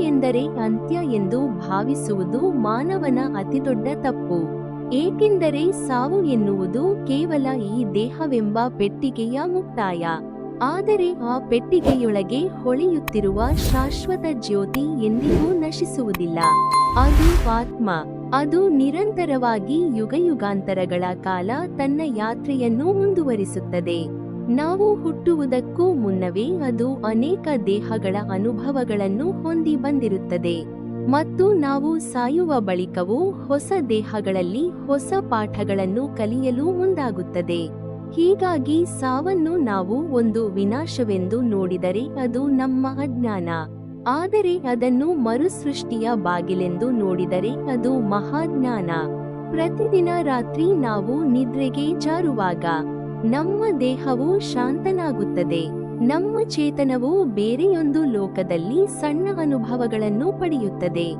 ಎಂದರೆ ಅಂತ್ಯ ಎಂದು ಭಾವಿಸುವುದು ಮಾನವನ ಅತಿದೊಡ್ಡ ತಪ್ಪು. ಏಕೆಂದರೆ ಸಾವು ಎನ್ನುವುದು ಕೇವಲ ಈ ದೇಹವೆಂಬ ಪೆಟ್ಟಿಗೆಯ ಮುಕ್ತಾಯ. ಆದರೆ ಆ ಪೆಟ್ಟಿಗೆಯೊಳಗೆ ಹೊಳೆಯುತ್ತಿರುವ ಶಾಶ್ವತ ಜ್ಯೋತಿ ಎಂದಿಗೂ ನಶಿಸುವುದಿಲ್ಲ. ಅದು ಆತ್ಮ. ಅದು ನಿರಂತರವಾಗಿ ಯುಗಯುಗಾಂತರಗಳ ಕಾಲ ತನ್ನ ಯಾತ್ರೆಯನ್ನು ಮುಂದುವರಿಸುತ್ತದೆ. ನಾವು ಹುಟ್ಟುವುದಕ್ಕೂ ಮುನ್ನವೇ ಅದು ಅನೇಕ ದೇಹಗಳ ಅನುಭವಗಳನ್ನು ಹೊಂದಿ ಬಂದಿರುತ್ತದೆ. ಮತ್ತು ನಾವು ಸಾಯುವ ಬಳಿಕವೂ ಹೊಸ ದೇಹಗಳಲ್ಲಿ ಹೊಸ ಪಾಠಗಳನ್ನು ಕಲಿಯಲು ಮುಂದಾಗುತ್ತದೆ. ಹೀಗಾಗಿ ಸಾವನ್ನು ನಾವು ಒಂದು ವಿನಾಶವೆಂದು ನೋಡಿದರೆ ಅದು ನಮ್ಮ ಅಜ್ಞಾನ. ಆದರೆ ಅದನ್ನು ಮರುಸೃಷ್ಟಿಯ ಬಾಗಿಲೆಂದು ನೋಡಿದರೆ ಅದು ಮಹಾಜ್ಞಾನ. ಪ್ರತಿದಿನ ರಾತ್ರಿ ನಾವು ನಿದ್ರೆಗೆ ಜಾರುವಾಗ ನಮ್ಮ ದೇಹವು ಶಾಂತನಾಗುತ್ತದೆ. ನಮ್ಮ ಚೇತನವು ಬೇರೆಯೊಂದು ಲೋಕದಲ್ಲಿ ಸಣ್ಣ ಅನುಭವಗಳನ್ನು ಪಡೆಯುತ್ತದೆ.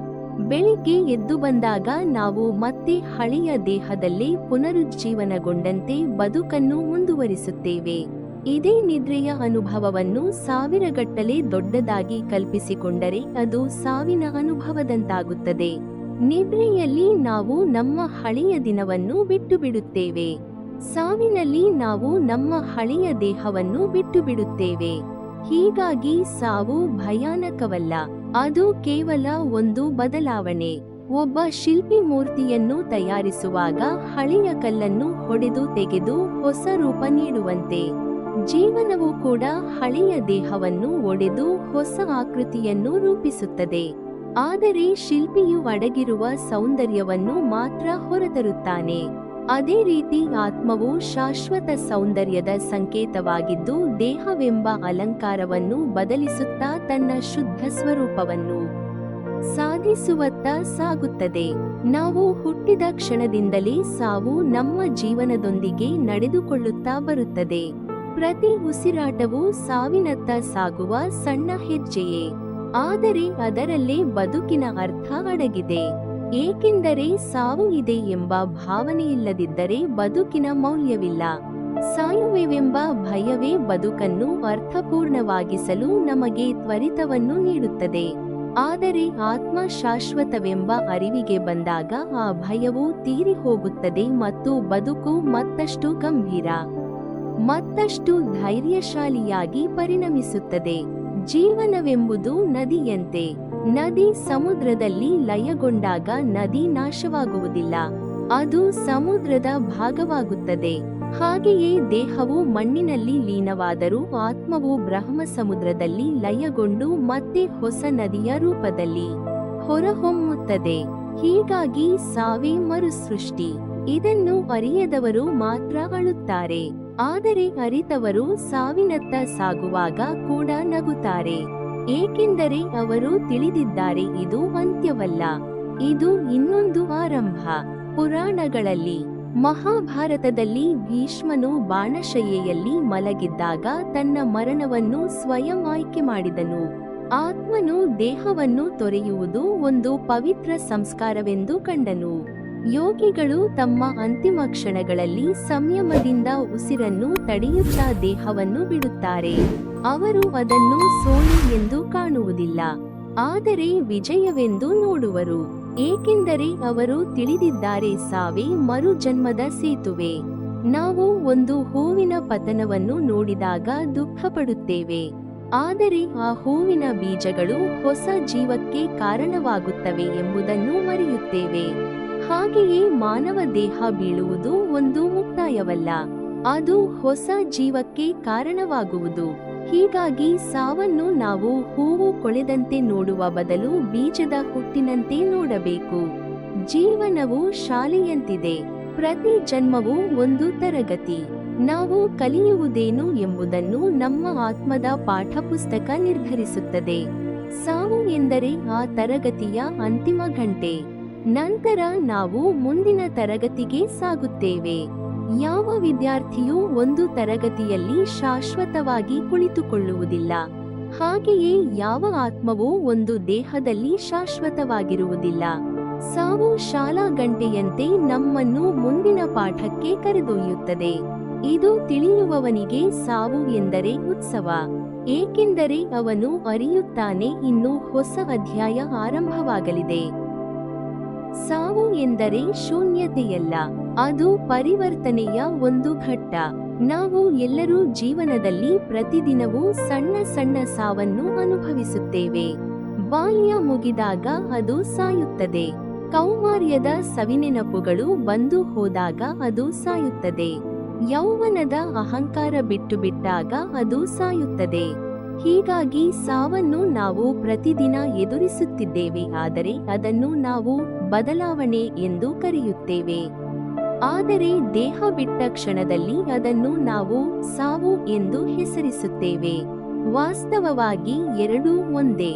ಬೆಳಿಗ್ಗೆ ಎದ್ದು ಬಂದಾಗ ನಾವು ಮತ್ತೆ ಹಳೆಯ ದೇಹದಲ್ಲೇ ಪುನರುಜ್ಜೀವನಗೊಂಡಂತೆ ಬದುಕನ್ನು ಮುಂದುವರಿಸುತ್ತೇವೆ. ಇದೇ ನಿದ್ರೆಯ ಅನುಭವವನ್ನು ಸಾವಿರಗಟ್ಟಲೆ ದೊಡ್ಡದಾಗಿ ಕಲ್ಪಿಸಿಕೊಂಡರೆ ಅದು ಸಾವಿನ ಅನುಭವದಂತಾಗುತ್ತದೆ. ನಿದ್ರೆಯಲ್ಲಿ ನಾವು ನಮ್ಮ ಹಳೆಯ ದಿನವನ್ನು ಬಿಟ್ಟು ಬಿಡುತ್ತೇವೆ ಸಾವಿನಲ್ಲಿ ನಾವು ನಮ್ಮ ಹಳೆಯ ದೇಹವನ್ನು ಬಿಟ್ಟು ಬಿಡುತ್ತೇವೆ ಹೀಗಾಗಿ ಸಾವು ಭಯಾನಕವಲ್ಲ. ಅದು ಕೇವಲ ಒಂದು ಬದಲಾವಣೆ. ಒಬ್ಬ ಶಿಲ್ಪಿ ಮೂರ್ತಿಯನ್ನು ತಯಾರಿಸುವಾಗ ಹಳೆಯ ಕಲ್ಲನ್ನು ಹೊಡೆದು ತೆಗೆದು ಹೊಸ ರೂಪ ನೀಡುವಂತೆ. ಜೀವನವು ಕೂಡ ಹಳೆಯ ದೇಹವನ್ನು ಒಡೆದು ಹೊಸ ಆಕೃತಿಯನ್ನು ರೂಪಿಸುತ್ತದೆ. ಆದರೆ ಶಿಲ್ಪಿಯು ಅಡಗಿರುವ ಸೌಂದರ್ಯವನ್ನು ಮಾತ್ರ ಹೊರತರುತ್ತಾನೆ. ಅದೇ ರೀತಿ ಆತ್ಮವು ಶಾಶ್ವತ ಸೌಂದರ್ಯದ ಸಂಕೇತವಾಗಿದ್ದು ದೇಹವೆಂಬ ಅಲಂಕಾರವನ್ನು ಬದಲಿಸುತ್ತಾ ತನ್ನ ಶುದ್ಧ ಸ್ವರೂಪವನ್ನು ಸಾಧಿಸುವತ್ತ ಸಾಗುತ್ತದೆ. ನಾವು ಹುಟ್ಟಿದ ಕ್ಷಣದಿಂದಲೇ ಸಾವು ನಮ್ಮ ಜೀವನದೊಂದಿಗೆ ನಡೆದುಕೊಳ್ಳುತ್ತಾ ಬರುತ್ತದೆ. ಪ್ರತಿ ಉಸಿರಾಟವು ಸಾವಿನತ್ತ ಸಾಗುವ ಸಣ್ಣ ಹೆಜ್ಜೆಯೇ. ಆದರೆ ಅದರಲ್ಲೇ ಬದುಕಿನ ಅರ್ಥ ಅಡಗಿದೆ. ಏಕೆಂದರೆ ಸಾವು ಇದೆ ಎಂಬ ಭಾವನೆಯಿಲ್ಲದಿದ್ದರೆ ಬದುಕಿನ ಮೌಲ್ಯವಿಲ್ಲ. ಸಾಯುವೆವೆಂಬ ಭಯವೇ ಬದುಕನ್ನು ಅರ್ಥಪೂರ್ಣವಾಗಿಸಲು ನಮಗೆ ತ್ವರಿತವನ್ನು ನೀಡುತ್ತದೆ. ಆದರೆ ಆತ್ಮ ಶಾಶ್ವತವೆಂಬ ಅರಿವಿಗೆ ಬಂದಾಗ ಆ ಭಯವು ತೀರಿ ಹೋಗುತ್ತದೆ ಮತ್ತು ಬದುಕು ಮತ್ತಷ್ಟು ಗಂಭೀರ, ಮತ್ತಷ್ಟು ಧೈರ್ಯಶಾಲಿಯಾಗಿ ಪರಿಣಮಿಸುತ್ತದೆ. ಜೀವನವೆಂಬುದು ನದಿಯಂತೆ. ನದಿ ಸಮುದ್ರದಲ್ಲಿ ಲಯಗೊಂಡಾಗ ನದಿ ನಾಶವಾಗುವುದಿಲ್ಲ, ಅದು ಸಮುದ್ರದ ಭಾಗವಾಗುತ್ತದೆ. ಹಾಗೆಯೇ ದೇಹವು ಮಣ್ಣಿನಲ್ಲಿ ಲೀನವಾದರೂ ಆತ್ಮವು ಬ್ರಹ್ಮ ಸಮುದ್ರದಲ್ಲಿ ಲಯಗೊಂಡು ಮತ್ತೆ ಹೊಸ ನದಿಯ ರೂಪದಲ್ಲಿ ಹೊರಹೊಮ್ಮುತ್ತದೆ. ಹೀಗಾಗಿ ಸಾವೇ ಮರುಸೃಷ್ಟಿ. ಇದನ್ನು ಅರಿಯದವರು ಮಾತ್ರ ಅಳುತ್ತಾರೆ. ಆದರೆ ಅರಿತವರು ಸಾವಿನತ್ತ ಸಾಗುವಾಗ ಕೂಡ ನಗುತ್ತಾರೆ. ಏಕೆಂದರೆ ಅವರು ತಿಳಿದಿದ್ದಾರೆ, ಇದು ಅಂತ್ಯವಲ್ಲ. ಇದು ಇನ್ನೊಂದು ಆರಂಭ. ಪುರಾಣಗಳಲ್ಲಿ ಮಹಾಭಾರತದಲ್ಲಿ ಭೀಷ್ಮನು ಬಾಣಶಯ್ಯೆಯಲ್ಲಿ ಮಲಗಿದ್ದಾಗ ತನ್ನ ಮರಣವನ್ನು ಸ್ವಯಂ ಆಯ್ಕೆ ಮಾಡಿದನು. ಆತ್ಮನು ದೇಹವನ್ನು ತೊರೆಯುವುದು ಒಂದು ಪವಿತ್ರ ಸಂಸ್ಕಾರವೆಂದು ಕಂಡನು. ಯೋಗಿಗಳು ತಮ್ಮ ಅಂತಿಮ ಕ್ಷಣಗಳಲ್ಲಿ ಸಂಯಮದಿಂದ ಉಸಿರನ್ನು ತಡೆಯುತ್ತಾ ದೇಹವನ್ನು ಬಿಡುತ್ತಾರೆ. ಅವರು ಅದನ್ನು ಸೋಲು ಎಂದು ಕಾಣುವುದಿಲ್ಲ. ಆದರೆ ವಿಜಯವೆಂದು ನೋಡುವರು. ಏಕೆಂದರೆ ಅವರು ತಿಳಿದಿದ್ದಾರೆ ಸಾವೇ ಮರುಜನ್ಮದ ಸೇತುವೆ. ನಾವು ಒಂದು ಹೂವಿನ ಪತನವನ್ನು ನೋಡಿದಾಗ ದುಃಖಪಡುತ್ತೇವೆ. ಆದರೆ ಆ ಹೂವಿನ ಬೀಜಗಳು ಹೊಸ ಜೀವಕ್ಕೆ ಕಾರಣವಾಗುತ್ತವೆ ಎಂಬುದನ್ನು ಮರೆಯುತ್ತೇವೆ. ಹಾಗೆಯೇ ಮಾನವ ದೇಹ ಬೀಳುವುದು ಒಂದು ಮುಕ್ತಾಯವಲ್ಲ, ಅದು ಹೊಸ ಜೀವಕ್ಕೆ ಕಾರಣವಾಗುವುದು. ಹೀಗಾಗಿ ಸಾವನ್ನು ನಾವು ಹೂವು ಕೊಳೆದಂತೆ ನೋಡುವ ಬದಲು ಬೀಜದ ಹುಟ್ಟಿನಂತೆ ನೋಡಬೇಕು. ಜೀವನವು ಶಾಲೆಯಂತಿದೆ, ಪ್ರತಿ ಜನ್ಮವು ಒಂದು ತರಗತಿ. ನಾವು ಕಲಿಯುವುದೇನು ಎಂಬುದನ್ನು ನಮ್ಮ ಆತ್ಮದ ಪಾಠಪುಸ್ತಕ ನಿರ್ಧರಿಸುತ್ತದೆ. ಸಾವು ಎಂದರೆ ಆ ತರಗತಿಯ ಅಂತಿಮ ಗಂಟೆ ನಂತರ ನಾವು ಮುಂದಿನ ತರಗತಿಗೆ ಸಾಗುತ್ತೇವೆ. ಯಾವ ವಿದ್ಯಾರ್ಥಿಯೂ ಒಂದು ತರಗತಿಯಲ್ಲಿ ಶಾಶ್ವತವಾಗಿ ಕುಳಿತುಕೊಳ್ಳುವುದಿಲ್ಲ, ಹಾಗೆಯೇ ಯಾವ ಆತ್ಮವೂ ಒಂದು ದೇಹದಲ್ಲಿ ಶಾಶ್ವತವಾಗಿರುವುದಿಲ್ಲ. ಸಾವು ಶಾಲಾ ಗಂಟೆಯಂತೆ ನಮ್ಮನ್ನು ಮುಂದಿನ ಪಾಠಕ್ಕೆ ಕರೆದೊಯ್ಯುತ್ತದೆ. ಇದು ತಿಳಿಯುವವನಿಗೆ ಸಾವು ಎಂದರೆ ಉತ್ಸವ, ಏಕೆಂದರೆ ಅವನು ಅರಿಯುತ್ತಾನೆ ಇನ್ನು ಹೊಸ ಅಧ್ಯಾಯ ಆರಂಭವಾಗಲಿದೆ. ಸಾವು ಎಂದರೆ ಶೂನ್ಯತೆಯಲ್ಲ, ಅದು ಪರಿವರ್ತನೆಯ ಒಂದು ಘಟ್ಟ. ನಾವು ಎಲ್ಲರೂ ಜೀವನದಲ್ಲಿ ಪ್ರತಿದಿನವೂ ಸಣ್ಣ ಸಣ್ಣ ಸಾವನ್ನು ಅನುಭವಿಸುತ್ತೇವೆ. ಬಾಲ್ಯ ಮುಗಿದಾಗ ಅದು ಸಾಯುತ್ತದೆ. ಕೌಮಾರ್ಯದ ಸವಿನೆನಪುಗಳು ಬಂದು ಹೋದಾಗ ಅದು ಸಾಯುತ್ತದೆ. ಯೌವನದ ಅಹಂಕಾರ ಬಿಟ್ಟು ಬಿಟ್ಟಾಗ ಅದು ಸಾಯುತ್ತದೆ. ಹೀಗಾಗಿ ಸಾವನ್ನು ನಾವು ಪ್ರತಿದಿನ ಎದುರಿಸುತ್ತಿದ್ದೇವೆ, ಆದರೆ ಅದನ್ನು ನಾವು ಬದಲಾವಣೆ ಎಂದು ಕರೆಯುತ್ತೇವೆ. ಆದರೆ ದೇಹ ಬಿಟ್ಟ ಕ್ಷಣದಲ್ಲಿ ಅದನ್ನು ನಾವು ಸಾವು ಎಂದು ಹೆಸರಿಸುತ್ತೇವೆ. ವಾಸ್ತವವಾಗಿ ಎರಡೂ ಒಂದೇ.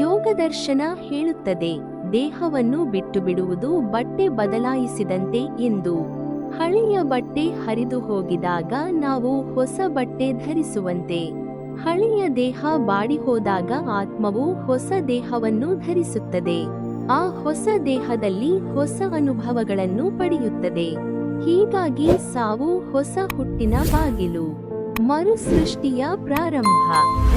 ಯೋಗದರ್ಶನ ಹೇಳುತ್ತದೆ. ದೇಹವನ್ನು ಬಿಟ್ಟು ಬಿಡುವುದು ಬಟ್ಟೆ ಬದಲಾಯಿಸಿದಂತೆ ಎಂದು. ಹಳೆಯ ಬಟ್ಟೆ ಹರಿದು ಹೋಗಿದಾಗ ನಾವು ಹೊಸ ಬಟ್ಟೆ ಧರಿಸುವಂತೆ. ಹಳೆಯ ದೇಹ ಬಾಡಿ ಹೋದಾಗ ಆತ್ಮವು ಹೊಸ ದೇಹವನ್ನು ಧರಿಸುತ್ತದೆ. ಆ ಹೊಸ ದೇಹದಲ್ಲಿ ಹೊಸ ಅನುಭವಗಳನ್ನು ಪಡೆಯುತ್ತದೆ. ಹೀಗಾಗಿ ಸಾವು ಹೊಸ ಹುಟ್ಟಿನ ಬಾಗಿಲು. ಮರುಸೃಷ್ಟಿಯ ಪ್ರಾರಂಭ.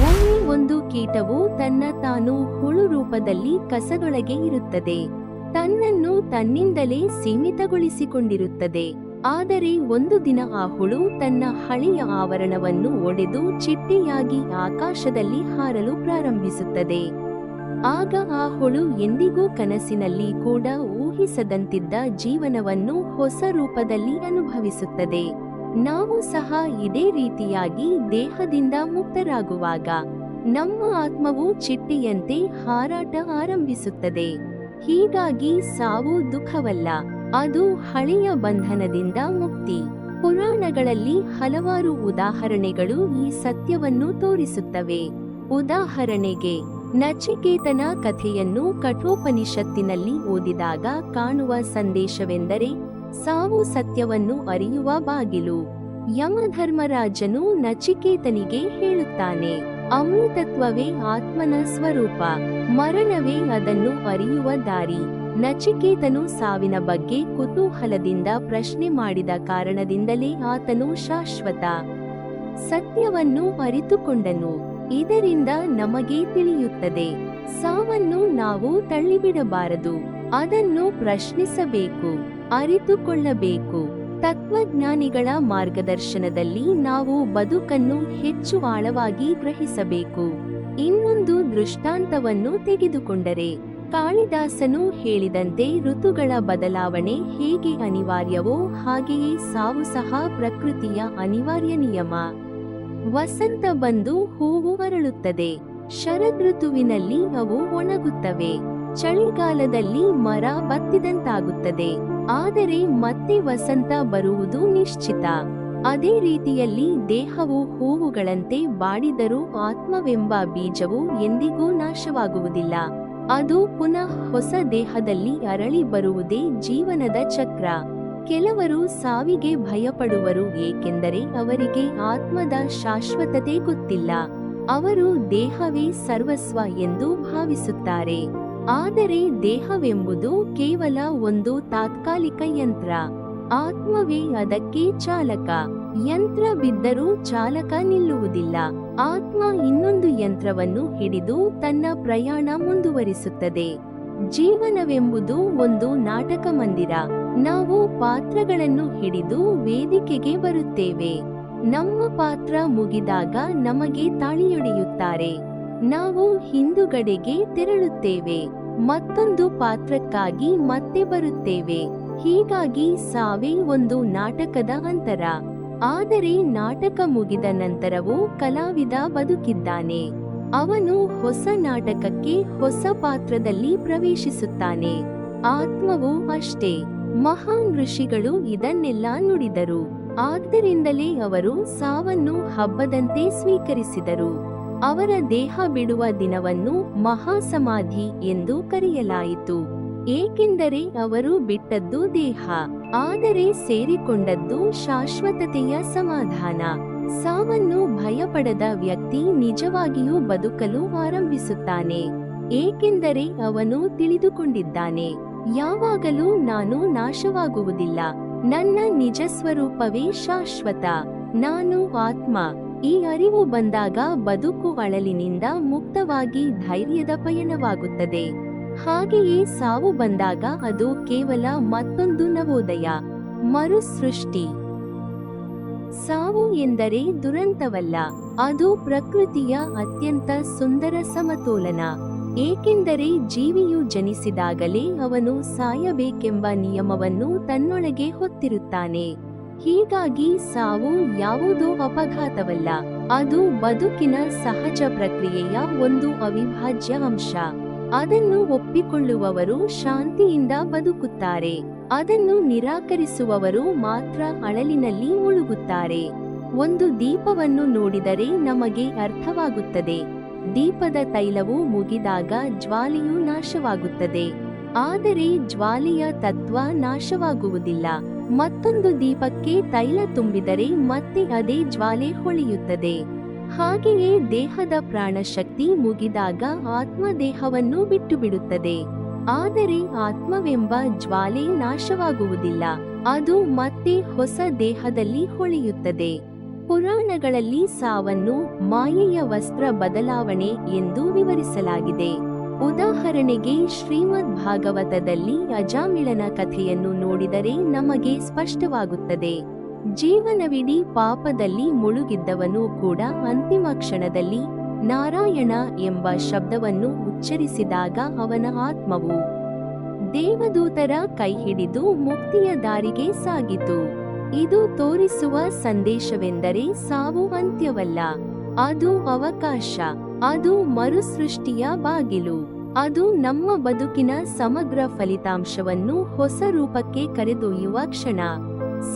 ಒಮ್ಮೆ ಒಂದು ಕೀಟವು ತನ್ನ ತಾನು ಹುಳು ರೂಪದಲ್ಲಿ ಕಸದೊಳಗೆ ಇರುತ್ತದೆ. ತನ್ನನ್ನು ತನ್ನಿಂದಲೇ ಸೀಮಿತಗೊಳಿಸಿಕೊಂಡಿರುತ್ತದೆ. ಆದರೆ ಒಂದು ದಿನ ಆ ಹುಳು ತನ್ನ ಹಳೆಯ ಆವರಣವನ್ನು ಒಡೆದು ಚಿಟ್ಟೆಯಾಗಿ ಆಕಾಶದಲ್ಲಿ ಹಾರಲು ಪ್ರಾರಂಭಿಸುತ್ತದೆ. ಆಗ ಆ ಹುಳು ಎಂದಿಗೂ ಕನಸಿನಲ್ಲಿ ಕೂಡ ಊಹಿಸದಂತಿದ್ದ ಜೀವನವನ್ನು ಹೊಸ ರೂಪದಲ್ಲಿ ಅನುಭವಿಸುತ್ತದೆ. ನಾವು ಸಹ ಇದೇ ರೀತಿಯಾಗಿ ದೇಹದಿಂದ ಮುಕ್ತರಾಗುವಾಗ ನಮ್ಮ ಆತ್ಮವು ಚಿಟ್ಟಿಯಂತೆ ಹಾರಾಟ ಆರಂಭಿಸುತ್ತದೆ. ಹೀಗಾಗಿ ಸಾವು ದುಃಖವಲ್ಲ, ಅದು ಹಳೆಯ ಬಂಧನದಿಂದ ಮುಕ್ತಿ. ಪುರಾಣಗಳಲ್ಲಿ ಹಲವಾರು ಉದಾಹರಣೆಗಳು ಈ ಸತ್ಯವನ್ನು ತೋರಿಸುತ್ತವೆ. ಉದಾಹರಣೆಗೆ ನಚಿಕೇತನ ಕಥೆಯನ್ನು ಕಠೋಪನಿಷತ್ತಿನಲ್ಲಿ ಓದಿದಾಗ ಕಾಣುವ ಸಂದೇಶವೆಂದರೆ ಸಾವು ಸತ್ಯವನ್ನು ಅರಿಯುವ ಬಾಗಿಲು. ಯಮಧರ್ಮರಾಜನು ನಚಿಕೇತನಿಗೆ ಹೇಳುತ್ತಾನೆ, ಅಮೃತತ್ವವೇ ಆತ್ಮನ ಸ್ವರೂಪ, ಮರಣವೇ ಅದನ್ನು ಅರಿಯುವ ದಾರಿ. ನಚಿಕೇತನು ಸಾವಿನ ಬಗ್ಗೆ ಕುತೂಹಲದಿಂದ ಪ್ರಶ್ನೆ ಮಾಡಿದ ಕಾರಣದಿಂದಲೇ ಆತನು ಶಾಶ್ವತ ಸತ್ಯವನ್ನು ಅರಿತುಕೊಂಡನು. ಇದರಿಂದ ನಮಗೆ ತಿಳಿಯುತ್ತದೆ. ಸಾವನ್ನು ನಾವು ತಳ್ಳಿಬಿಡಬಾರದು. ಅದನ್ನು ಪ್ರಶ್ನಿಸಬೇಕು, ಅರಿತುಕೊಳ್ಳಬೇಕು. ತತ್ವಜ್ಞಾನಿಗಳ ಮಾರ್ಗದರ್ಶನದಲ್ಲಿ ನಾವು ಬದುಕನ್ನು ಹೆಚ್ಚು ಆಳವಾಗಿ ಗ್ರಹಿಸಬೇಕು. ಇನ್ನೊಂದು ದೃಷ್ಟಾಂತವನ್ನು ತೆಗೆದುಕೊಂಡರೆ, ಕಾಳಿದಾಸನು ಹೇಳಿದಂತೆ ಋತುಗಳ ಬದಲಾವಣೆ ಹೇಗೆ ಅನಿವಾರ್ಯವೋ ಹಾಗೆಯೇ ಸಾವು ಸಹ ಪ್ರಕೃತಿಯ ಅನಿವಾರ್ಯ ನಿಯಮ. ವಸಂತ ಬಂದು ಹೂವು ಅರಳುತ್ತದೆ ಶರದೃತುವಿನಲ್ಲಿ ಅವು ಒಣಗುತ್ತವೆ. ಚಳಿಗಾಲದಲ್ಲಿ ಮರ ಬತ್ತಿದಂತಾಗುತ್ತದೆ. ಆದರೆ ಮತ್ತೆ ವಸಂತ ಬರುವುದು ನಿಶ್ಚಿತ. ಅದೇ ರೀತಿಯಲ್ಲಿ ದೇಹವು ಹೂವುಗಳಂತೆ ಬಾಡಿದರೂ ಆತ್ಮವೆಂಬ ಬೀಜವು ಎಂದಿಗೂ ನಾಶವಾಗುವುದಿಲ್ಲ. ಅದು ಪುನಃ ಹೊಸ ದೇಹದಲ್ಲಿ ಅರಳಿ ಬರುವುದೇ ಜೀವನದ ಚಕ್ರ. ಕೆಲವರು ಸಾವಿಗೆ ಭಯಪಡುವರು ಏಕೆಂದರೆ ಅವರಿಗೆ ಆತ್ಮದ ಶಾಶ್ವತತೆ ಗೊತ್ತಿಲ್ಲ. ಅವರು ದೇಹವೇ ಸರ್ವಸ್ವ ಎಂದು ಭಾವಿಸುತ್ತಾರೆ. ಆದರೆ ದೇಹವೆಂಬುದು ಕೇವಲ ಒಂದು ತಾತ್ಕಾಲಿಕ ಯಂತ್ರ. ಆತ್ಮವೇ ಅದಕ್ಕೆ ಚಾಲಕ. ಯಂತ್ರ ಬಿದ್ದರೂ ಚಾಲಕ ನಿಲ್ಲುವುದಿಲ್ಲ. ಆತ್ಮ ಇನ್ನೊಂದು ಯಂತ್ರವನ್ನು ಹಿಡಿದು ತನ್ನ ಪ್ರಯಾಣ ಮುಂದುವರಿಸುತ್ತದೆ. ಜೀವನವೆಂಬುದು ಒಂದು ನಾಟಕ ಮಂದಿರ ನಾವು ಪಾತ್ರಗಳನ್ನು ಹಿಡಿದು ವೇದಿಕೆಗೆ ಬರುತ್ತೇವೆ. ನಮ್ಮ ಪಾತ್ರ ಮುಗಿದಾಗ ನಮಗೆ ತಾಳಿಯೊಡೆಯುತ್ತಾರೆ. ನಾವು ಹಿಂದುಗಡೆಗೆ ತೆರಳುತ್ತೇವೆ. ಮತ್ತೊಂದು ಪಾತ್ರಕ್ಕಾಗಿ ಮತ್ತೆ ಬರುತ್ತೇವೆ. ಹೀಗಾಗಿ ಸಾವೇ ಒಂದು ನಾಟಕದ ಅಂತರ. ಆದರೆ ನಾಟಕ ಮುಗಿದ ನಂತರವೂ ಕಲಾವಿದ ಬದುಕಿದ್ದಾನೆ. ಅವನು ಹೊಸ ನಾಟಕಕ್ಕೆ ಹೊಸ ಪಾತ್ರದಲ್ಲಿ ಪ್ರವೇಶಿಸುತ್ತಾನೆ. ಆತ್ಮವು ಅಷ್ಟೇ. ಮಹಾನ್ ಋಷಿಗಳು ಇದನ್ನೆಲ್ಲ ನುಡಿದರು. ಆದ್ದರಿಂದಲೇ ಅವರು ಸಾವನ್ನು ಹಬ್ಬದಂತೆ ಸ್ವೀಕರಿಸಿದರು. ಅವರ ದೇಹ ಬಿಡುವ ದಿನವನ್ನು ಮಹಾಸಮಾಧಿ ಎಂದು ಕರೆಯಲಾಯಿತು. ಏಕೆಂದರೆ ಅವರು ಬಿಟ್ಟದ್ದು ದೇಹ, ಆದರೆ ಸೇರಿಕೊಂಡದ್ದು ಶಾಶ್ವತತೆಯ ಸಮಾಧಾನ. ಸಾವನ್ನು ಭಯಪಡದ ವ್ಯಕ್ತಿ ನಿಜವಾಗಿಯೂ ಬದುಕಲು ಆರಂಭಿಸುತ್ತಾನೆ, ಏಕೆಂದರೆ ಅವನು ತಿಳಿದುಕೊಂಡಿದ್ದಾನೆ. ಯಾವಾಗಲೂ ನಾನು ನಾಶವಾಗುವುದಿಲ್ಲ. ನನ್ನ ನಿಜ ಸ್ವರೂಪವೇ ಶಾಶ್ವತ. ನಾನು ಆತ್ಮ. ಈ ಅರಿವು ಬಂದಾಗ ಬದುಕು ಅಳಲಿನಿಂದ ಮುಕ್ತವಾಗಿ ಧೈರ್ಯದ ಪಯಣವಾಗುತ್ತದೆ. ಹಾಗೆಯೇ ಸಾವು ಬಂದಾಗ ಅದು ಕೇವಲ ಮತ್ತೊಂದು ನವೋದಯ. ಮರುಸೃಷ್ಟಿ. ಸಾವು ಎಂದರೆ ದುರಂತವಲ್ಲ. ಅದು ಪ್ರಕೃತಿಯ ಅತ್ಯಂತ ಸುಂದರ ಸಮತೋಲನ. ಏಕೆಂದರೆ ಜೀವಿಯು ಜನಿಸಿದಾಗಲೇ ಅವನು ಸಾಯಬೇಕೆಂಬ ನಿಯಮವನ್ನು ತನ್ನೊಳಗೆ ಹೊತ್ತಿರುತ್ತಾನೆ. ಹೀಗಾಗಿ ಸಾವು ಯಾವುದೋ ಅಪಘಾತವಲ್ಲ, ಅದು ಬದುಕಿನ ಸಹಜ ಪ್ರಕ್ರಿಯೆಯ ಒಂದು ಅವಿಭಾಜ್ಯ ಅಂಶ. ಅದನ್ನು ಒಪ್ಪಿಕೊಳ್ಳುವವರು ಶಾಂತಿಯಿಂದ ಬದುಕುತ್ತಾರೆ, ಅದನ್ನು ನಿರಾಕರಿಸುವವರು ಮಾತ್ರ ಅಳಲಿನಲ್ಲಿ ಮುಳುಗುತ್ತಾರೆ. ಒಂದು ದೀಪವನ್ನು ನೋಡಿದರೆ ನಮಗೆ ಅರ್ಥವಾಗುತ್ತದೆ. ದೀಪದ ತೈಲವು ಮುಗಿದಾಗ ಜ್ವಾಲೆಯು ನಾಶವಾಗುತ್ತದೆ. ಆದರೆ ಜ್ವಾಲೆಯ ತತ್ವ ನಾಶವಾಗುವುದಿಲ್ಲ. ಮತ್ತೊಂದು ದೀಪಕ್ಕೆ ತೈಲ ತುಂಬಿದರೆ ಮತ್ತೆ ಅದೇ ಜ್ವಾಲೆ ಹೊಳೆಯುತ್ತದೆ. ಹಾಗೆಯೇ ದೇಹದ ಪ್ರಾಣಶಕ್ತಿ ಮುಗಿದಾಗ ಆತ್ಮ ದೇಹವನ್ನು ಬಿಟ್ಟು ಬಿಡುತ್ತದೆ ಆದರೆ ಆತ್ಮವೆಂಬ ಜ್ವಾಲೆ ನಾಶವಾಗುವುದಿಲ್ಲ. ಅದು ಮತ್ತೆ ಹೊಸ ದೇಹದಲ್ಲಿ ಹೊಳೆಯುತ್ತದೆ. ಪುರಾಣಗಳಲ್ಲಿ ಸಾವನ್ನು ಮಾಯೆಯ ವಸ್ತ್ರ ಬದಲಾವಣೆ ಎಂದು ವಿವರಿಸಲಾಗಿದೆ. ಉದಾಹರಣೆಗೆ ಶ್ರೀಮದ್ ಭಾಗವತದಲ್ಲಿ ಅಜಾಮಿಳನ ಕಥೆಯನ್ನು ನೋಡಿದರೆ ನಮಗೆ ಸ್ಪಷ್ಟವಾಗುತ್ತದೆ. ಜೀವನವಿಡೀ ಪಾಪದಲ್ಲಿ ಮುಳುಗಿದ್ದವನು ಕೂಡ ಅಂತಿಮ ಕ್ಷಣದಲ್ಲಿ ನಾರಾಯಣ ಎಂಬ ಶಬ್ದವನ್ನು ಉಚ್ಚರಿಸಿದಾಗ ಅವನ ಆತ್ಮವು ದೇವದೂತರ ಕೈ ಹಿಡಿದು ಮುಕ್ತಿಯ ದಾರಿಗೆ ಸಾಗಿತು. ಇದು ತೋರಿಸುವ ಸಂದೇಶವೆಂದರೆ ಸಾವು ಅಂತ್ಯವಲ್ಲ ಅದು ಅವಕಾಶ. ಅದು ಮರುಸೃಷ್ಟಿಯ ಬಾಗಿಲು. ಅದು ನಮ್ಮ ಬದುಕಿನ ಸಮಗ್ರ ಫಲಿತಾಂಶವನ್ನು ಹೊಸ ರೂಪಕ್ಕೆ ಕರೆದೊಯ್ಯುವ ಕ್ಷಣ.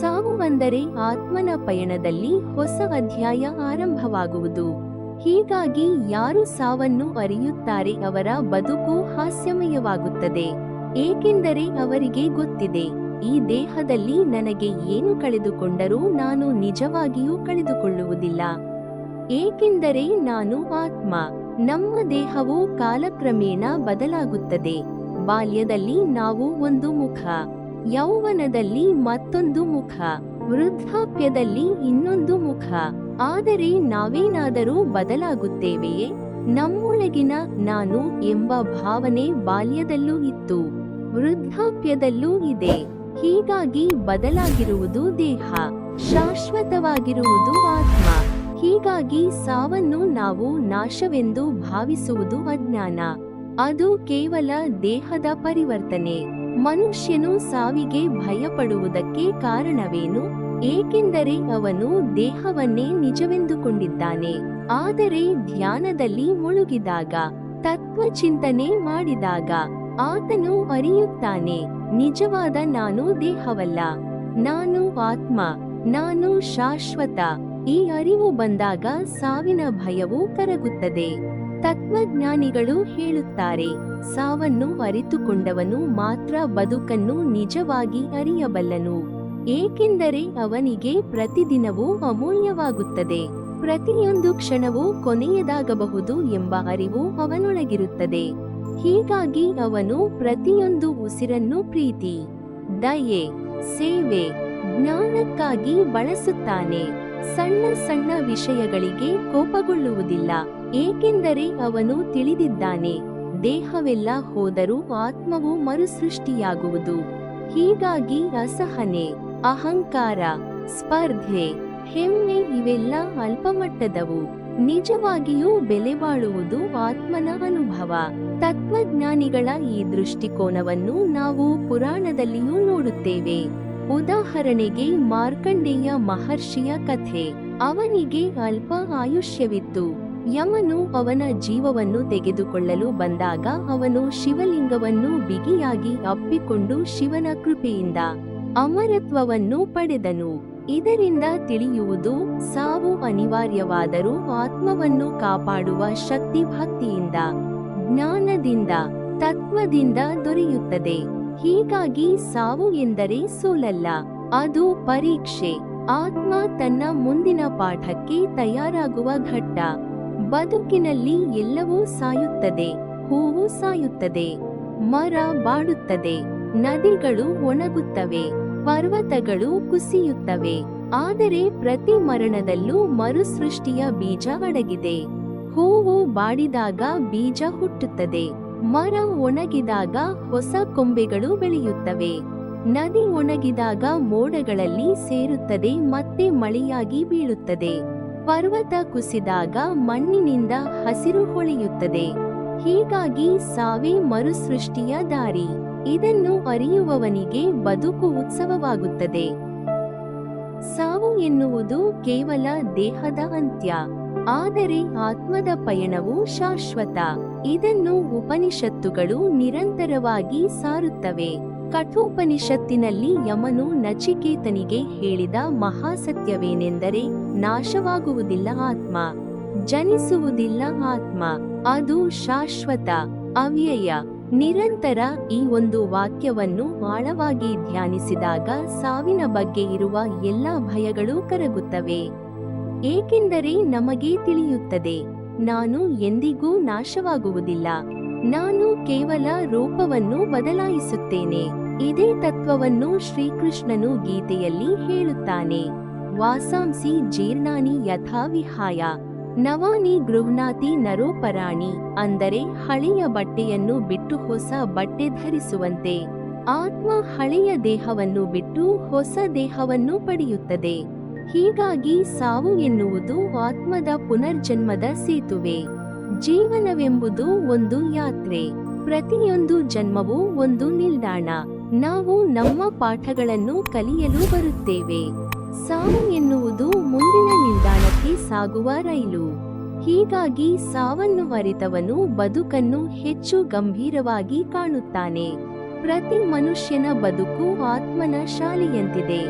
ಸಾವು ಅಂದರೆ ಆತ್ಮನ ಪಯಣದಲ್ಲಿ ಹೊಸ ಅಧ್ಯಾಯ ಆರಂಭವಾಗುವುದು. ಹೀಗಾಗಿ ಯಾರು ಸಾವನ್ನು ಅರಿಯುತ್ತಾರೆ ಅವರ ಬದುಕು ಹಾಸ್ಯಮಯವಾಗುತ್ತದೆ. ಏಕೆಂದರೆ ಅವರಿಗೆ ಗೊತ್ತಿದೆ. ಈ ದೇಹದಲ್ಲಿ ನನಗೆ ಏನು ಕಳೆದುಕೊಂಡರೂ ನಾನು ನಿಜವಾಗಿಯೂ ಕಳೆದುಕೊಳ್ಳುವುದಿಲ್ಲ. ಏಕೆಂದರೆ ನಾನು ಆತ್ಮ, ನಮ್ಮ ದೇಹವು ಕಾಲಕ್ರಮೇಣ ಬದಲಾಗುತ್ತದೆ. ಬಾಲ್ಯದಲ್ಲಿ ನಾವು ಒಂದು ಮುಖ, ಯೌವನದಲ್ಲಿ ಮತ್ತೊಂದು ಮುಖ, ವೃದ್ಧಾಪ್ಯದಲ್ಲಿ ಇನ್ನೊಂದು ಮುಖ, ಆದರೆ ನಾವೇನಾದರೂ ಬದಲಾಗುತ್ತೇವೆಯೇ? ನಮ್ಮೊಳಗಿನ ನಾನು ಎಂಬ ಭಾವನೆ ಬಾಲ್ಯದಲ್ಲೂ ಇತ್ತು, ವೃದ್ಧಾಪ್ಯದಲ್ಲೂ ಇದೆ. ಹೀಗಾಗಿ ಬದಲಾಗಿರುವುದು ದೇಹ, ಶಾಶ್ವತವಾಗಿರುವುದು ಆತ್ಮ. ಹೀಗಾಗಿ ಸಾವನ್ನು ನಾವು ನಾಶವೆಂದು ಭಾವಿಸುವುದು ಅಜ್ಞಾನ. ಅದು ಕೇವಲ ದೇಹದ ಪರಿವರ್ತನೆ. ಮನುಷ್ಯನು ಸಾವಿಗೆ ಭಯಪಡುವುದಕ್ಕೆ ಕಾರಣವೇನು? ಏಕೆಂದರೆ ಅವನು ದೇಹವನ್ನೇ ನಿಜವೆಂದುಕೊಂಡಿದ್ದಾನೆ. ಆದರೆ ಧ್ಯಾನದಲ್ಲಿ ಮುಳುಗಿದಾಗ, ತತ್ವಚಿಂತನೆ ಮಾಡಿದಾಗ, ಆತನು ಅರಿಯುತ್ತಾನೆ. ನಿಜವಾದ ನಾನು ದೇಹವಲ್ಲ. ನಾನು ಆತ್ಮ, ನಾನು ಶಾಶ್ವತ. ಈ ಅರಿವು ಬಂದಾಗ ಸಾವಿನ ಭಯವು ಕರಗುತ್ತದೆ. ತತ್ವಜ್ಞಾನಿಗಳು ಹೇಳುತ್ತಾರೆ, ಸಾವನ್ನು ಅರಿತುಕೊಂಡವನು ಮಾತ್ರ ಬದುಕನ್ನು ನಿಜವಾಗಿ ಅರಿಯಬಲ್ಲನು. ಏಕೆಂದರೆ ಅವನಿಗೆ ಪ್ರತಿದಿನವೂ ಅಮೂಲ್ಯವಾಗುತ್ತದೆ. ಪ್ರತಿಯೊಂದು ಕ್ಷಣವೂ ಕೊನೆಯದಾಗಬಹುದು ಎಂಬ ಅರಿವು ಅವನೊಳಗಿರುತ್ತದೆ. ಹೀಗಾಗಿ ಅವನು ಪ್ರತಿಯೊಂದು ಉಸಿರನ್ನು ಪ್ರೀತಿ, ದಯೆ, ಸೇವೆ, ಜ್ಞಾನಕ್ಕಾಗಿ ಬಳಸುತ್ತಾನೆ. ಸಣ್ಣ ಸಣ್ಣ ವಿಷಯಗಳಿಗೆ ಕೋಪಗೊಳ್ಳುವುದಿಲ್ಲ, ಏಕೆಂದರೆ ಅವನು ತಿಳಿದಿದ್ದಾನೆ, ದೇಹವೆಲ್ಲ ಹೋದರೂ ಆತ್ಮವು ಮರುಸೃಷ್ಟಿಯಾಗುವುದು. ಹೀಗಾಗಿ ಅಸಹನೆ, ಅಹಂಕಾರ, ಸ್ಪರ್ಧೆ, ಹೆಮ್ಮೆ ಇವೆಲ್ಲ ಅಲ್ಪಮಟ್ಟದವು. ನಿಜವಾಗಿಯೂ ಬೆಲೆ ಬಾಳುವುದು ಆತ್ಮನ ಅನುಭವ. ತತ್ವಜ್ಞಾನಿಗಳ ಈ ದೃಷ್ಟಿಕೋನವನ್ನು ನಾವು ಪುರಾಣದಲ್ಲಿಯೂ ನೋಡುತ್ತೇವೆ. ಉದಾಹರಣೆಗೆ ಮಾರ್ಕಂಡೇಯ ಮಹರ್ಷಿಯ ಕಥೆ, ಅವನಿಗೆ ಅಲ್ಪ ಆಯುಷ್ಯವಿತ್ತು. ಯಮನು ಅವನ ಜೀವವನ್ನು ತೆಗೆದುಕೊಳ್ಳಲು ಬಂದಾಗ ಅವನು ಶಿವಲಿಂಗವನ್ನು ಬಿಗಿಯಾಗಿ ಅಪ್ಪಿಕೊಂಡು ಶಿವನ ಕೃಪೆಯಿಂದ ಅಮರತ್ವವನ್ನು ಪಡೆದನು. ಇದರಿಂದ ತಿಳಿಯುವುದು ಸಾವು ಅನಿವಾರ್ಯವಾದರೂ ಆತ್ಮವನ್ನು ಕಾಪಾಡುವ ಶಕ್ತಿ ಭಕ್ತಿಯಿಂದ, ಜ್ಞಾನದಿಂದ, ತತ್ವದಿಂದ ದೊರೆಯುತ್ತದೆ. ಹೀಗಾಗಿ ಸಾವು ಎಂದರೆ ಸೋಲಲ್ಲ, ಅದು ಪರೀಕ್ಷೆ. ಆತ್ಮ ತನ್ನ ಮುಂದಿನ ಪಾಠಕ್ಕೆ ತಯಾರಾಗುವ ಘಟ್ಟ. ಬದುಕಿನಲ್ಲಿ ಎಲ್ಲವೂ ಸಾಯುತ್ತದೆ, ಹೂವು ಸಾಯುತ್ತದೆ, ಮರ ಬಾಡುತ್ತದೆ ನದಿಗಳು ಒಣಗುತ್ತವೆ. ಪರ್ವತಗಳು ಕುಸಿಯುತ್ತವೆ. ಆದರೆ ಪ್ರತಿ ಮರಣದಲ್ಲೂ ಮರುಸೃಷ್ಟಿಯ ಬೀಜ ಅಡಗಿದೆ ಹೂವು ಬಾಡಿದಾಗ ಬೀಜ ಹುಟ್ಟುತ್ತದೆ. ಮರ ಒಣಗಿದಾಗ ಹೊಸ ಕೊಂಬೆಗಳು ಬೆಳೆಯುತ್ತವೆ. ನದಿ ಒಣಗಿದಾಗ ಮೋಡಗಳಲ್ಲಿ ಸೇರುತ್ತದೆ ಮತ್ತೆ ಮಳೆಯಾಗಿ ಬೀಳುತ್ತದೆ. ಪರ್ವತ ಕುಸಿದಾಗ ಮಣ್ಣಿನಿಂದ ಹಸಿರು ಹೊಳೆಯುತ್ತದೆ. ಹೀಗಾಗಿ ಸಾವೇ ಮರುಸೃಷ್ಟಿಯ ದಾರಿ. ಇದನ್ನು ಅರಿಯುವವನಿಗೆ ಬದುಕು ಉತ್ಸವವಾಗುತ್ತದೆ. ಸಾವು ಎನ್ನುವುದು ಕೇವಲ ದೇಹದ ಅಂತ್ಯ, ಆದರೆ ಆತ್ಮದ ಪಯಣವು ಶಾಶ್ವತ. ಇದನ್ನು ಉಪನಿಷತ್ತುಗಳು ನಿರಂತರವಾಗಿ ಸಾರುತ್ತವೆ. ಕಠೋಪನಿಷತ್ತಿನಲ್ಲಿ ಯಮನು ನಚಿಕೇತನಿಗೆ ಹೇಳಿದ ಮಹಾಸತ್ಯವೇನೆಂದರೆ ನಾಶವಾಗುವುದಿಲ್ಲ ಆತ್ಮ, ಜನಿಸುವುದಿಲ್ಲ ಆತ್ಮ, ಅದು ಶಾಶ್ವತ, ಅವ್ಯಯ. ನಿರಂತರ ಈ ಒಂದು ವಾಕ್ಯವನ್ನು ಆಳವಾಗಿ ಧ್ಯಾನಿಸಿದಾಗ ಸಾವಿನ ಬಗ್ಗೆ ಇರುವ ಎಲ್ಲ ಭಯಗಳು ಕರಗುತ್ತವೆ. ಏಕೆಂದರೆ ನಮಗೆ ತಿಳಿಯುತ್ತದೆ, ನಾನು ಎಂದಿಗೂ ನಾಶವಾಗುವುದಿಲ್ಲ. ನಾನು ಕೇವಲ ರೂಪವನ್ನು ಬದಲಾಯಿಸುತ್ತೇನೆ. ಇದೇ ತತ್ವವನ್ನು ಶ್ರೀಕೃಷ್ಣನು ಗೀತೆಯಲ್ಲಿ ಹೇಳುತ್ತಾನೆ. ವಾಸಾಂಸಿ ಜೀರ್ಣಾನಿ ಯಥಾ ವಿಹಾಯ ನವಾನಿ ಗೃಹ್ನಾತಿ ನರೋಪರಾಣಿ ಅಂದರೆ ಹಳೆಯ ಬಟ್ಟೆಯನ್ನು ಬಿಟ್ಟು ಹೊಸ ಬಟ್ಟೆ ಧರಿಸುವಂತೆ. ಆತ್ಮ ಹಳೆಯ ದೇಹವನ್ನು ಬಿಟ್ಟು ಹೊಸ ದೇಹವನ್ನು ಪಡೆಯುತ್ತದೆ. ಹೀಗಾಗಿ ಸಾವು ಎನ್ನುವುದು ಆತ್ಮದ ಪುನರ್ಜನ್ಮದ ಸೇತುವೆ. ಜೀವನವೆಂಬುದು ಒಂದು ಯಾತ್ರೆ. ಪ್ರತಿಯೊಂದು ಜನ್ಮವೂ ಒಂದು ನಿಲ್ದಾಣ. ನಾವು ನಮ್ಮ ಪಾಠಗಳನ್ನು ಕಲಿಯಲು ಬರುತ್ತೇವೆ. ಸಾವು ಎನ್ನುವುದು ಮುಂದಿನ ನಿಲ್ದಾಣಕ್ಕೆ ಸಾಗುವ ರೈಲು. ಹೀಗಾಗಿ ಸಾವನ್ನು ಅರಿತವನು ಬದುಕನ್ನು ಹೆಚ್ಚು ಗಂಭೀರವಾಗಿ ಕಾಣುತ್ತಾನೆ. ಪ್ರತಿ ಮನುಷ್ಯನ ಬದುಕು ಆತ್ಮನ ಶಾಲೆಯಂತಿದೆ.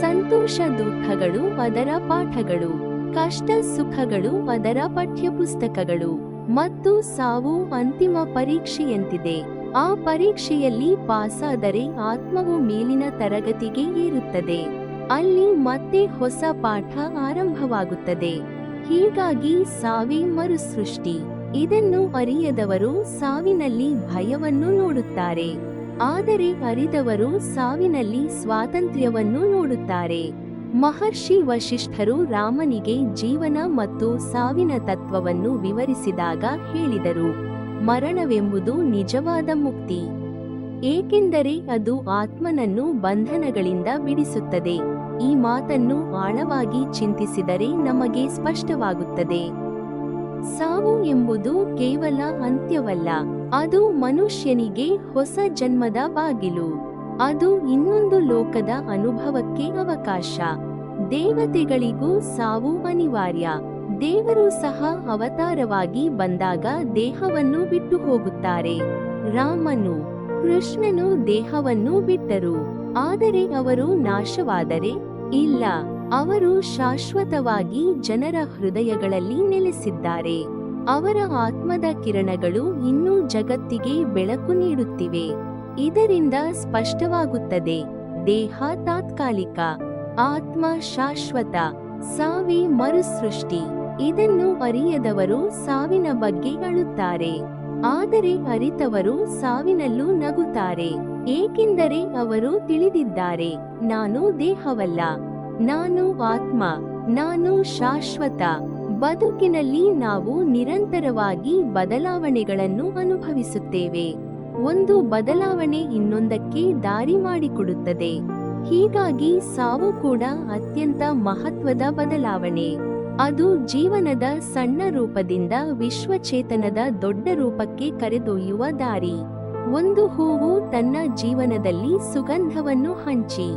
ಸಂತೋಷ ದುಃಖಗಳು ಅದರ ಪಾಠಗಳು. ಕಷ್ಟ ಸುಖಗಳು ಅದರ ಪಠ್ಯಪುಸ್ತಕಗಳು. ಮತ್ತು ಸಾವು ಅಂತಿಮ ಪರೀಕ್ಷೆಯಂತಿದೆ. ಆ ಪರೀಕ್ಷೆಯಲ್ಲಿ ಪಾಸಾದರೆ ಆತ್ಮವು ಮೇಲಿನ ತರಗತಿಗೆ ಏರುತ್ತದೆ. ಅಲ್ಲಿ ಮತ್ತೆ ಹೊಸ ಪಾಠ ಆರಂಭವಾಗುತ್ತದೆ. ಹೀಗಾಗಿ ಸಾವೇ ಮರುಸೃಷ್ಟಿ. ಇದನ್ನು ಅರಿಯದವರು ಸಾವಿನಲ್ಲಿ ಭಯವನ್ನು ನೋಡುತ್ತಾರೆ. ಆದರೆ ಅರಿದವರು ಸಾವಿನಲ್ಲಿ ಸ್ವಾತಂತ್ರ್ಯವನ್ನು ನೋಡುತ್ತಾರೆ. ಮಹರ್ಷಿ ವಶಿಷ್ಠರು ರಾಮನಿಗೆ ಜೀವನ ಮತ್ತು ಸಾವಿನ ತತ್ವವನ್ನು ವಿವರಿಸಿದಾಗ ಹೇಳಿದರು. ಮರಣವೆಂಬುದು ನಿಜವಾದ ಮುಕ್ತಿ. ಏಕೆಂದರೆ ಅದು ಆತ್ಮನನ್ನು ಬಂಧನಗಳಿಂದ ಬಿಡಿಸುತ್ತದೆ. ಈ ಮಾತನ್ನು ಆಳವಾಗಿ ಚಿಂತಿಸಿದರೆ ನಮಗೆ ಸ್ಪಷ್ಟವಾಗುತ್ತದೆ. ಸಾವು ಎಂಬುದು ಕೇವಲ ಅಂತ್ಯವಲ್ಲ, ಅದು ಮನುಷ್ಯನಿಗೆ ಹೊಸ ಜನ್ಮದ ಬಾಗಿಲು. ಅದು ಇನ್ನೊಂದು ಲೋಕದ ಅನುಭವಕ್ಕೆ ಅವಕಾಶ. ದೇವತೆಗಳಿಗೂ ಸಾವು ಅನಿವಾರ್ಯ. ದೇವರು ಸಹ ಅವತಾರವಾಗಿ ಬಂದಾಗ ದೇಹವನ್ನು ಬಿಟ್ಟು ಹೋಗುತ್ತಾರೆ. ರಾಮನು ಕೃಷ್ಣನು ದೇಹವನ್ನು ಬಿಟ್ಟರು. ಆದರೆ ಅವರು ನಾಶವಾದರೆ? ಇಲ್ಲ. ಅವರು ಶಾಶ್ವತವಾಗಿ ಜನರ ಹೃದಯಗಳಲ್ಲಿ ನೆಲೆಸಿದ್ದಾರೆ. ಅವರ ಆತ್ಮದ ಕಿರಣಗಳು ಇನ್ನೂ ಜಗತ್ತಿಗೆ ಬೆಳಕು ನೀಡುತ್ತಿವೆ. ಇದರಿಂದ ಸ್ಪಷ್ಟವಾಗುತ್ತದೆ, ದೇಹ ತಾತ್ಕಾಲಿಕ, ಆತ್ಮ ಶಾಶ್ವತ ಸಾವಿ ಮರುಸೃಷ್ಟಿ ಇದನ್ನು ಅರಿಯದವರು ಸಾವಿನ ಬಗ್ಗೆ ಅಳುತ್ತಾರೆ. ಆದರೆ ಅರಿತವರು ಸಾವಿನಲ್ಲೂ ನಗುತ್ತಾರೆ, ಏಕೆಂದರೆ ಅವರು ತಿಳಿದಿದ್ದಾರೆ, ನಾನು ದೇಹವಲ್ಲ, ನಾನು ಆತ್ಮ, ನಾನು ಶಾಶ್ವತ, ಬದುಕಿನಲ್ಲಿ ನಾವು ನಿರಂತರವಾಗಿ ಬದಲಾವಣೆಗಳನ್ನು ಅನುಭವಿಸುತ್ತೇವೆ, ಒಂದು ಬದಲಾವಣೆ ಇನ್ನೊಂದಕ್ಕೆ ದಾರಿ ಮಾಡಿಕೊಡುತ್ತದೆ, ಹೀಗಾಗಿ ಸಾವು ಕೂಡ ಅತ್ಯಂತ ಮಹತ್ವದ ಬದಲಾವಣೆ. ಅದು ಜೀವನದ ಸಣ್ಣ ರೂಪದಿಂದ ವಿಶ್ವಚೇತನದ ದೊಡ್ಡ ರೂಪಕ್ಕೆ ಕರೆದೊಯ್ಯುವ ದಾರಿ. ಒಂದು ಹೂವು ತನ್ನ ಜೀವನದಲ್ಲಿ ಸುಗಂಧವನ್ನು ಹಂಚಿ,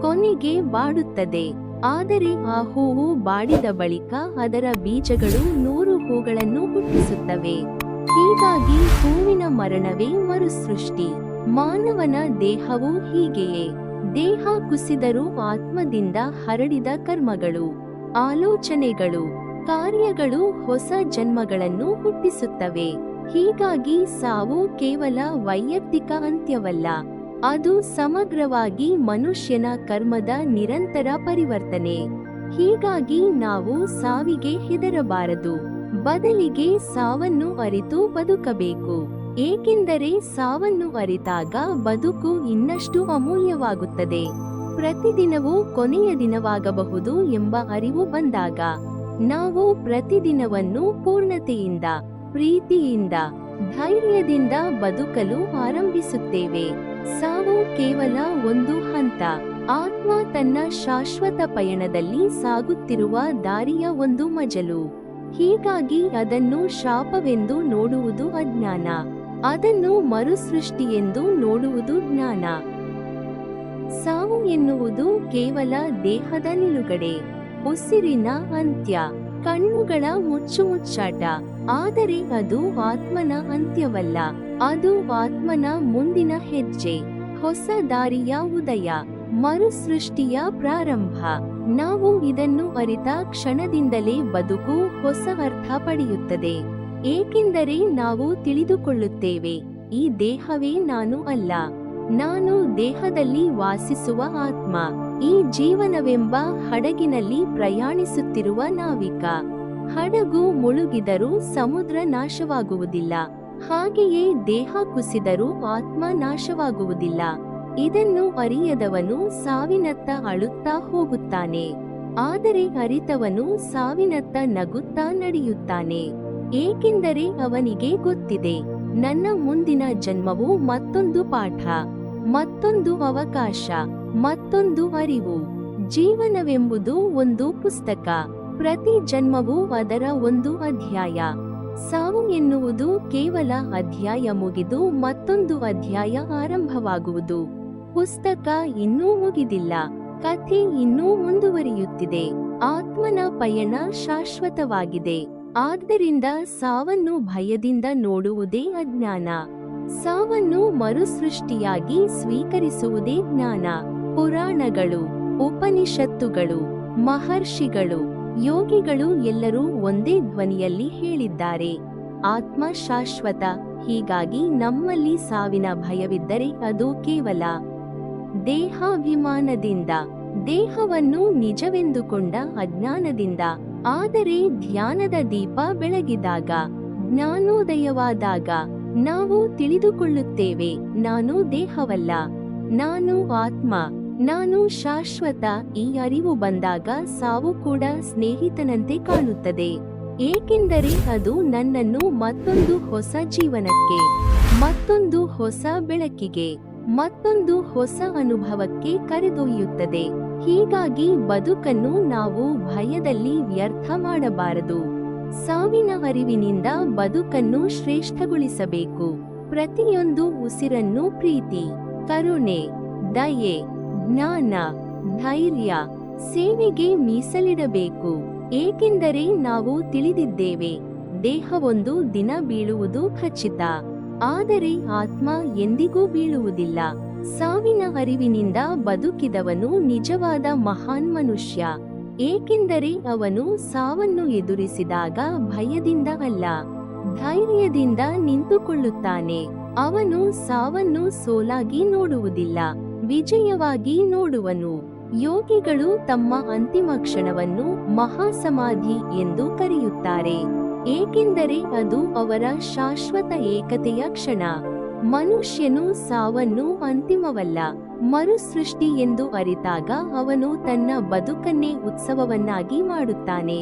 ಕೊನೆಗೆ ಬಾಡುತ್ತದೆ. ಆದರೆ ಆ ಹೂವು ಬಾಡಿದ ಬಳಿಕ ಅದರ ಬೀಜಗಳು ನೂರು ಹೂಗಳನ್ನು ಹುಟ್ಟಿಸುತ್ತವೆ. ಹೀಗಾಗಿ ಹೂವಿನ ಮರಣವೇ ಮರುಸೃಷ್ಟಿ. ಮಾನವನ ದೇಹವು ಹೀಗೆಯೇ. ದೇಹ ಕುಸಿದರೂ ಆತ್ಮದಿಂದ ಹರಡಿದ ಕರ್ಮಗಳು. ಆಲೋಚನೆಗಳು, ಕಾರ್ಯಗಳು ಹೊಸ ಜನ್ಮಗಳನ್ನು ಹುಟ್ಟಿಸುತ್ತವೆ. ಹೀಗಾಗಿ ಸಾವು ಕೇವಲ ವೈಯಕ್ತಿಕ ಅಂತ್ಯವಲ್ಲ, ಅದು ಸಮಗ್ರವಾಗಿ ಮನುಷ್ಯನ ಕರ್ಮದ ನಿರಂತರ ಪರಿವರ್ತನೆ. ಹೀಗಾಗಿ ನಾವು ಸಾವಿಗೆ ಹೆದರಬಾರದು, ಬದಲಿಗೆ ಸಾವನ್ನು ಅರಿತು ಬದುಕಬೇಕು. ಏಕೆಂದರೆ ಸಾವನ್ನು ಅರಿತಾಗ ಬದುಕು ಇನ್ನಷ್ಟು ಅಮೂಲ್ಯವಾಗುತ್ತದೆ. ಪ್ರತಿದಿನವೂ ಕೊನೆಯ ದಿನವಾಗಬಹುದು ಎಂಬ ಅರಿವು ಬಂದಾಗ ನಾವು ಪ್ರತಿದಿನವನ್ನು ಪೂರ್ಣತೆಯಿಂದ, ಪ್ರೀತಿಯಿಂದ, ಧೈರ್ಯದಿಂದ ಬದುಕಲು ಆರಂಭಿಸುತ್ತೇವೆ. ಸಾವು ಕೇವಲ ಒಂದು ಹಂತ. ಆತ್ಮ ತನ್ನ ಶಾಶ್ವತ ಪಯಣದಲ್ಲಿ ಸಾಗುತ್ತಿರುವ ದಾರಿಯ ಒಂದು ಮಜಲು. ಹೀಗಾಗಿ ಅದನ್ನು ಶಾಪವೆಂದು ನೋಡುವುದು ಅಜ್ಞಾನ. ಅದನ್ನು ಮರುಸೃಷ್ಟಿಯೆಂದು ನೋಡುವುದು ಜ್ಞಾನ. ಸಾವು ಎನ್ನುವುದು ಕೇವಲ ದೇಹದ ನಿಲುಗಡೆ ಉಸಿರಿನ ಅಂತ್ಯ, ಕಣ್ಣುಗಳ ಮುಚ್ಚು ಮುಚ್ಚಾಟ ಆದರೆ ಅದು ಆತ್ಮನ ಅಂತ್ಯವಲ್ಲ, ಅದು ಆತ್ಮನ ಮುಂದಿನ ಹೆಜ್ಜೆ, ಹೊಸ ದಾರಿಯ ಉದಯ, ಮರುಸೃಷ್ಟಿಯ ಪ್ರಾರಂಭ. ನಾವು ಇದನ್ನು ಅರಿತ ಕ್ಷಣದಿಂದಲೇ ಬದುಕು ಹೊಸ ಅರ್ಥ ಪಡೆಯುತ್ತದೆ. ಏಕೆಂದರೆ ನಾವು ತಿಳಿದುಕೊಳ್ಳುತ್ತೇವೆ, ಈ ದೇಹವೇ ನಾನು ಅಲ್ಲ. ನಾನು ದೇಹದಲ್ಲಿ ವಾಸಿಸುವ ಆತ್ಮ, ಈ ಜೀವನವೆಂಬ ಹಡಗಿನಲ್ಲಿ ಪ್ರಯಾಣಿಸುತ್ತಿರುವ ನಾವಿಕ. ಹಡಗು ಮುಳುಗಿದರೂ ಸಮುದ್ರ ನಾಶವಾಗುವುದಿಲ್ಲ, ಹಾಗೆಯೇ ದೇಹ ಕುಸಿದರೂ ಆತ್ಮ ನಾಶವಾಗುವುದಿಲ್ಲ. ಇದನ್ನು ಅರಿಯದವನು ಸಾವಿನತ್ತ ಅಳುತ್ತಾ ಹೋಗುತ್ತಾನೆ, ಆದರೆ ಅರಿತವನು ಸಾವಿನತ್ತ ನಗುತ್ತಾ ನಡೆಯುತ್ತಾನೆ. ಏಕೆಂದರೆ ಅವನಿಗೆ ಗೊತ್ತಿದೆ, ನನ್ನ ಮುಂದಿನ ಜನ್ಮವು ಮತ್ತೊಂದು ಪಾಠ. ಮತ್ತೊಂದು ಅವಕಾಶ, ಮತ್ತೊಂದು ಅರಿವು. ಜೀವನವೆಂಬುದು ಒಂದು ಪುಸ್ತಕ. ಪ್ರತಿ ಜನ್ಮವೂ ಅದರ ಒಂದು ಅಧ್ಯಾಯ. ಸಾವು ಎನ್ನುವುದು ಕೇವಲ ಅಧ್ಯಾಯ ಮುಗಿದು ಮತ್ತೊಂದು ಅಧ್ಯಾಯ ಆರಂಭವಾಗುವುದು. ಪುಸ್ತಕ ಇನ್ನೂ ಮುಗಿದಿಲ್ಲ. ಕಥೆ ಇನ್ನೂ ಮುಂದುವರಿಯುತ್ತಿದೆ. ಆತ್ಮನ ಪಯಣ ಶಾಶ್ವತವಾಗಿದೆ. ಆದ್ದರಿಂದ ಸಾವನ್ನು ಭಯದಿಂದ ನೋಡುವುದೇ ಅಜ್ಞಾನ. ಸಾವನ್ನು ಮರುಸೃಷ್ಟಿಯಾಗಿ ಸ್ವೀಕರಿಸುವುದೇ ಜ್ಞಾನ. ಪುರಾಣಗಳು, ಉಪನಿಷತ್ತುಗಳು, ಮಹರ್ಷಿಗಳು, ಯೋಗಿಗಳು ಎಲ್ಲರೂ ಒಂದೇ ಧ್ವನಿಯಲ್ಲಿ ಹೇಳಿದ್ದಾರೆ. ಆತ್ಮ ಶಾಶ್ವತ ಹೀಗಾಗಿ ನಮ್ಮಲ್ಲಿ ಸಾವಿನ ಭಯವಿದ್ದರೆ ಅದು ಕೇವಲ ದೇಹಾಭಿಮಾನದಿಂದ, ದೇಹವನ್ನು ನಿಜವೆಂದುಕೊಂಡ ಅಜ್ಞಾನದಿಂದ. ಆದರೆ ಧ್ಯಾನದ ದೀಪ ಬೆಳಗಿದಾಗ, ಜ್ಞಾನೋದಯವಾದಾಗ ನಾವು ತಿಳಿದುಕೊಳ್ಳುತ್ತೇವೆ, ನಾನು ದೇಹವಲ್ಲ, ನಾನು ಆತ್ಮ, ನಾನು ಶಾಶ್ವತ. ಈ ಅರಿವು ಬಂದಾಗ ಸಾವು ಕೂಡ ಸ್ನೇಹಿತನಂತೆ ಕಾಣುತ್ತದೆ. ಏಕೆಂದರೆ ಅದು ನನ್ನನ್ನು ಮತ್ತೊಂದು ಹೊಸ ಜೀವನಕ್ಕೆ, ಮತ್ತೊಂದು ಹೊಸ ಬೆಳಕಿಗೆ, ಮತ್ತೊಂದು ಹೊಸ ಅನುಭವಕ್ಕೆ ಕರೆದೊಯ್ಯುತ್ತದೆ. ಹೀಗಾಗಿ ಬದುಕನ್ನು ನಾವು ಭಯದಲ್ಲಿ ವ್ಯರ್ಥ ಮಾಡಬಾರದು. ಸಾವಿನ ಅರಿವಿನಿಂದ ಬದುಕನ್ನು ಶ್ರೇಷ್ಠಗೊಳಿಸಬೇಕು. ಪ್ರತಿಯೊಂದು ಉಸಿರನ್ನು ಪ್ರೀತಿ, ಕರುಣೆ, ದಯೆ, ಜ್ಞಾನ, ಧೈರ್ಯ, ಸೇವೆಗೆ ಮೀಸಲಿಡಬೇಕು. ಏಕೆಂದರೆ ನಾವು ತಿಳಿದಿದ್ದೇವೆ, ದೇಹವೊಂದು ದಿನ ಬೀಳುವುದು ಖಚಿತ. ಆದರೆ ಆತ್ಮ ಎಂದಿಗೂ ಬೀಳುವುದಿಲ್ಲ. ಸಾವಿನ ಅರಿವಿನಿಂದ ಬದುಕಿದವನು ನಿಜವಾದ ಮಹಾನ್ ಮನುಷ್ಯ. ಏಕೆಂದರೆ ಅವನು ಸಾವನ್ನು ಎದುರಿಸಿದಾಗ ಭಯದಿಂದ ಅಲ್ಲ ಧೈರ್ಯದಿಂದ ನಿಂತುಕೊಳ್ಳುತ್ತಾನೆ. ಅವನು ಸಾವನ್ನು ಸೋಲಾಗಿ ನೋಡುವುದಿಲ್ಲ, ವಿಜಯವಾಗಿ ನೋಡುವನು. ಯೋಗಿಗಳು ತಮ್ಮ ಅಂತಿಮ ಕ್ಷಣವನ್ನು ಮಹಾಸಮಾಧಿ ಎಂದು ಕರೆಯುತ್ತಾರೆ. ಏಕೆಂದರೆ ಅದು ಅವರ ಶಾಶ್ವತ ಏಕತೆಯ ಕ್ಷಣ. ಮನುಷ್ಯನು ಸಾವನ್ನು ಅಂತಿಮವಲ್ಲ ಮರುಸೃಷ್ಟಿ ಎಂದು ಅರಿತಾಗ ಅವನು ತನ್ನ ಬದುಕನ್ನೇ ಉತ್ಸವವನ್ನಾಗಿ ಮಾಡುತ್ತಾನೆ.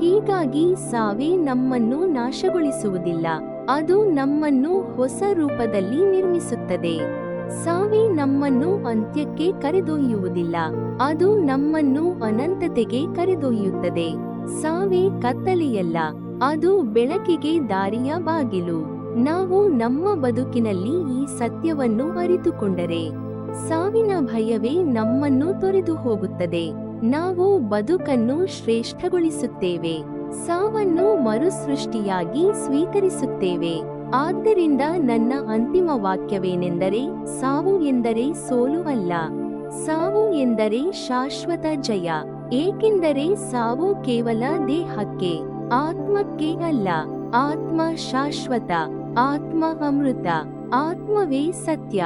ಹೀಗಾಗಿ ಸಾವೇ ನಮ್ಮನ್ನು ನಾಶಗೊಳಿಸುವುದಿಲ್ಲ, ಅದು ನಮ್ಮನ್ನು ಹೊಸ ರೂಪದಲ್ಲಿ ನಿರ್ಮಿಸುತ್ತದೆ. ಸಾವೇ ನಮ್ಮನ್ನು ಅಂತ್ಯಕ್ಕೆ ಕರೆದೊಯ್ಯುವುದಿಲ್ಲ, ಅದು ನಮ್ಮನ್ನು ಅನಂತತೆಗೆ ಕರೆದೊಯ್ಯುತ್ತದೆ. ಸಾವೇ ಕತ್ತಲೆಯಲ್ಲ, ಅದು ಬೆಳಕಿಗೆ ದಾರಿಯ ಬಾಗಿಲು. ನಾವು ನಮ್ಮ ಬದುಕಿನಲ್ಲಿ ಈ ಸತ್ಯವನ್ನು ಅರಿತುಕೊಂಡರೆ. ಸಾವಿನ ಭಯವೇ ನಮ್ಮನ್ನು ತೊರೆದು ಹೋಗುತ್ತದೆ. ನಾವು ಬದುಕನ್ನು ಶ್ರೇಷ್ಠಗೊಳಿಸುತ್ತೇವೆ. ಸಾವನ್ನು ಮರುಸೃಷ್ಟಿಯಾಗಿ ಸ್ವೀಕರಿಸುತ್ತೇವೆ. ಆದ್ದರಿಂದ ನನ್ನ ಅಂತಿಮ ವಾಕ್ಯವೇನೆಂದರೆ, ಸಾವು ಎಂದರೆ ಸೋಲು ಅಲ್ಲ. ಸಾವು ಎಂದರೆ ಶಾಶ್ವತ ಜಯ. ಏಕೆಂದರೆ ಸಾವು ಕೇವಲ ದೇಹಕ್ಕೆ, ಆತ್ಮಕ್ಕೆ ಅಲ್ಲ. ಆತ್ಮ ಶಾಶ್ವತ, ಆತ್ಮ ಅಮೃತ, ಆತ್ಮವೇ ಸತ್ಯ.